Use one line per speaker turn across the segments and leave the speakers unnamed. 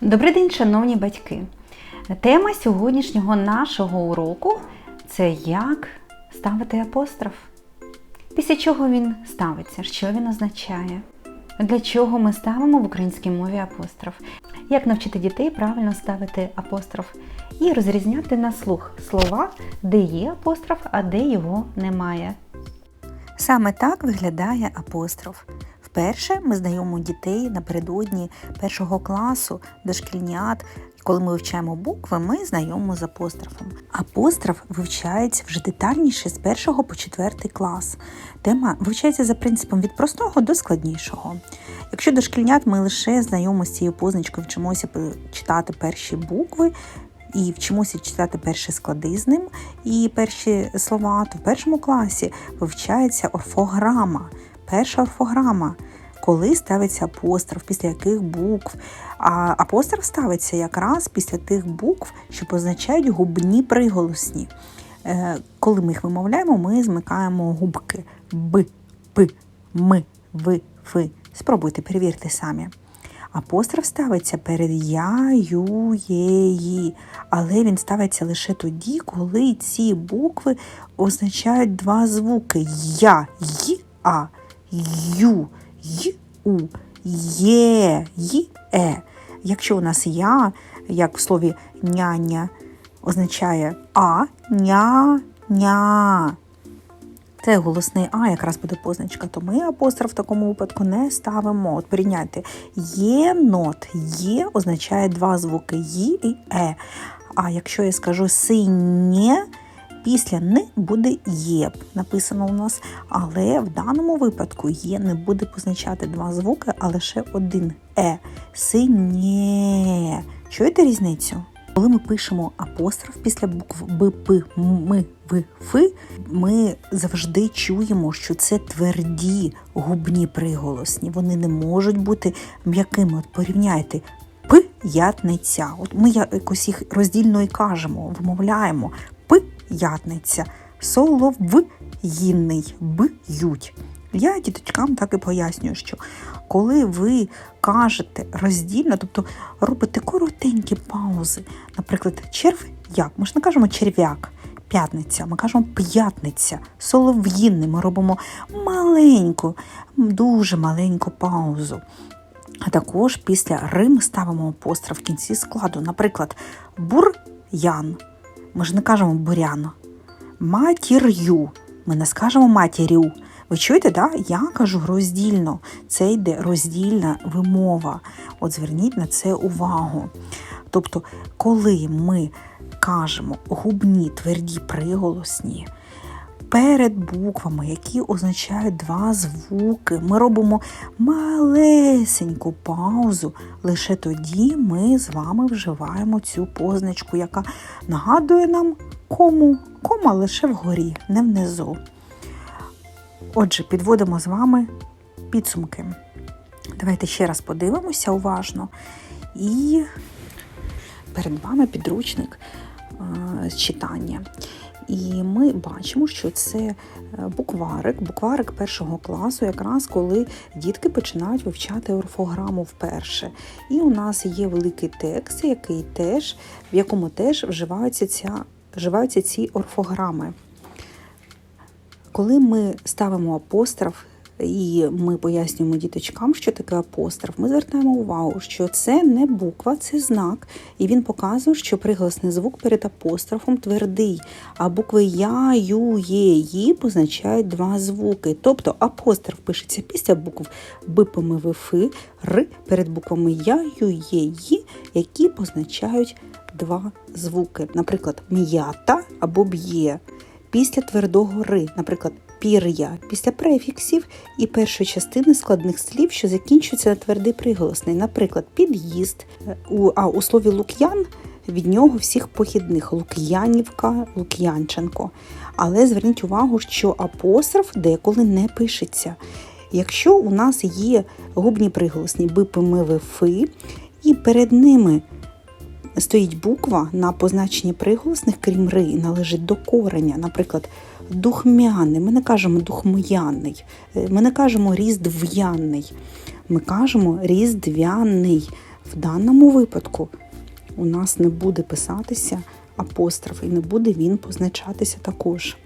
Добрий день, шановні батьки! Тема сьогоднішнього нашого уроку це як ставити апостроф. Після чого він ставиться, що він означає, для чого ми ставимо в українській мові апостроф, як навчити дітей правильно ставити апостроф і розрізняти на слух слова, де є апостроф, а де його немає. Саме так виглядає апостроф. Вперше ми знайомимо дітей напередодні першого класу, дошкільнят. Коли ми вивчаємо букви, ми знайомимо з апострофом. Апостроф вивчається вже детальніше з першого по четвертий клас. Тема вивчається за принципом від простого до складнішого. Якщо дошкільнят ми лише знайомі з цією позначкою, вчимося читати перші букви, і вчимося читати перші склади з ним і перші слова, то в першому класі вивчається орфограма. Перша орфограма, коли ставиться апостроф, після яких букв. А апостроф ставиться якраз після тих букв, що позначають губні приголосні. Е, Коли ми їх вимовляємо, ми змикаємо губки Б, П, М, В, Ф. Спробуйте, перевірте самі. Апостроф ставиться перед я, ю, є, ї, але він ставиться лише тоді, коли ці букви означають два звуки я, й, а, ю, й, у, є, й, е. Якщо у нас я, як в слові няня, означає а, ня, ня. Це голосний А, якраз буде позначка, то ми апостроф в такому випадку не ставимо. От порівняйте. Є нот, є означає два звуки Ї і Е. А якщо я скажу синє, після не буде є, написано у нас. Але в даному випадку є не буде позначати два звуки, а лише один Е. Синє. Чуєте різницю? Коли ми пишемо апостроф після букв Б, П, М, В, Ф, ми завжди чуємо, що це тверді губні приголосні. Вони не можуть бути м'якими. От порівняйте ятниця. От ми якось їх роздільно і кажемо, вимовляємо П ятниця, солов'їний, Б ють. Я діточкам так і пояснюю, що коли ви кажете роздільно, тобто робите коротенькі паузи, наприклад, черв'як, ми ж не кажемо черв'як, п'ятниця, ми кажемо п'ятниця, солов'їнний, ми робимо маленьку, дуже маленьку паузу. А також після Рим ставимо апостроф в кінці складу. Наприклад, бур'ян. Ми ж не кажемо буряно. Матір'ю. Ми не скажемо матір'ю. Ви чуєте, да? я кажу роздільно. Це йде роздільна вимова. От зверніть на це увагу. Тобто, коли ми кажемо губні тверді приголосні, перед буквами, які означають два звуки, ми робимо малесеньку паузу. Лише тоді ми з вами вживаємо цю позначку, яка нагадує нам кому, кома лише вгорі, не внизу. Отже, підводимо з вами підсумки. Давайте ще раз подивимося уважно. І перед вами підручник з читання. І ми бачимо, що це букварик, букварик першого класу, якраз коли дітки починають вивчати орфограму вперше. І у нас є великий текст, який теж, в якому теж вживаються, ця, вживаються ці орфограми. Коли ми ставимо апостроф і ми пояснюємо діточкам, що таке апостроф, ми звертаємо увагу, що це не буква, це знак, і він показує, що приголосний звук перед апострофом твердий, а букви Я, Ю, Є, Ї позначають два звуки. Тобто апостроф пишеться після букв Б, П, М, Р перед буквами Я, Ю, Є, Ї, які позначають два звуки. Наприклад, м'ята або б'є після твердого ри, наприклад, пір'я після префіксів і першої частини складних слів, що закінчуються на твердий приголосний, наприклад, під'їзд. А у слові лук'ян від нього всіх похідних Лук'янівка, Лук'янченко. Але зверніть увагу, що апостроф деколи не пишеться. Якщо у нас є губні приголосні Б, П, М, В, Ф, і перед ними стоїть буква на позначенні приголосних, крім ри, належить до кореня, наприклад, духмяний. Ми не кажемо духмяний, ми не кажемо різдв'яний, ми кажемо різдвяний.
в даному випадку у нас не буде писатися апостроф і не буде він позначатися також.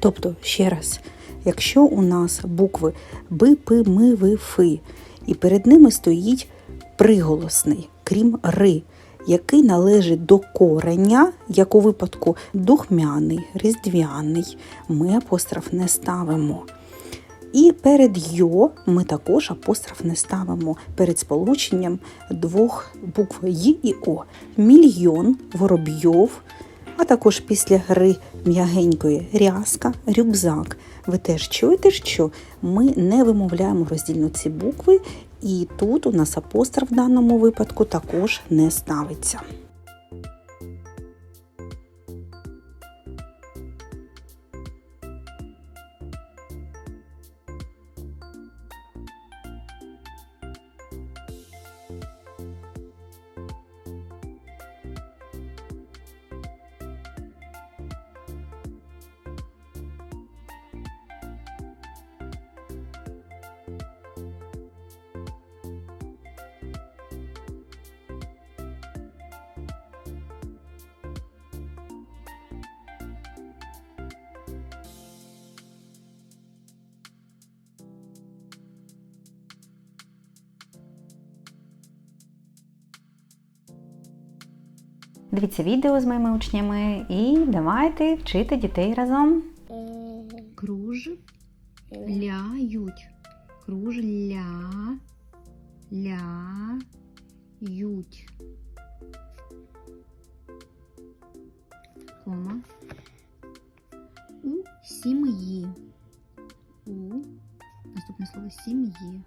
Тобто, ще раз, якщо у нас букви Б, П, М, В, Ф, і перед ними стоїть приголосний, крім Ри, який належить до кореня, як у випадку духмяний, різдвяний, ми апостроф не ставимо. І перед йо ми також апостроф не ставимо перед сполученням двох букв Й і О. Мільйон, воробйов, а також після гри м'ягенької рязка, рюкзак. Ви теж чуєте, що ми не вимовляємо роздільно ці букви, і тут у нас апостроф в даному випадку також не ставиться.
Дивіться відео з моїми учнями і давайте вчити дітей разом.
Круж ляють. Круж ля ля ють. Кома. У сім'ї. У наступне слово сім'ї.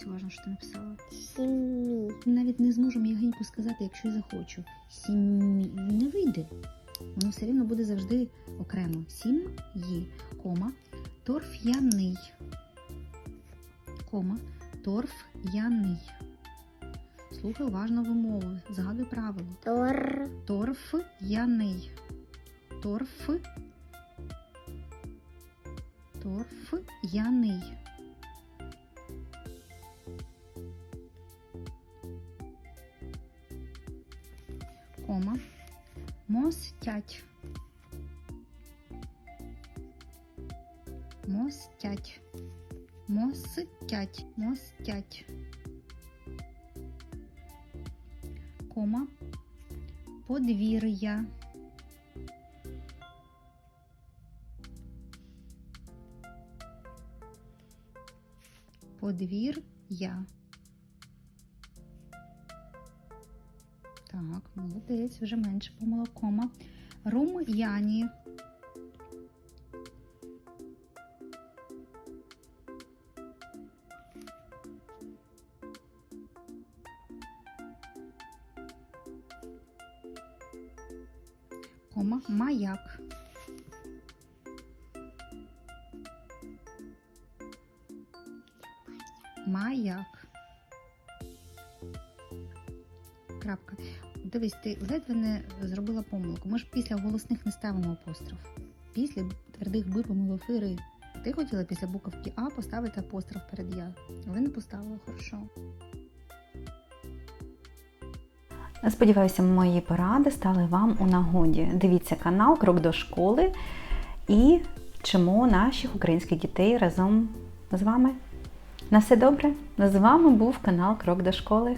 Подивись уважно, що ти написала.
Сім'ї.
Навіть не зможу м'ягенько сказати, якщо й захочу. Сім'ї не вийде. Воно все рівно буде завжди окремо. Сім'ї, кома, торф'яний. Кома, торф'яний. Слухай уважно вимову. Згадуй правило.
Тор.
Торф'яний. Торф. Торф'яний. Кома. Мостять. Мостять. Мостять. Мостять. Кома. Подвір'я. Подвір'я. Так, молодець, вже менше помилок. Кома. Рум'яні. Кома. Маяк. Маяк. Крапка. Дивись, ти ледве не зробила помилку. Ми ж після голосних не ставимо апостроф. Після твердих б, помилофири. Ти хотіла після буковки А поставити апостроф перед я, але не поставила хорошо.
Сподіваюся, мої поради стали вам у нагоді. Дивіться канал Крок до школи і вчимо наших українських дітей разом з вами. На все добре! З вами був канал Крок до школи.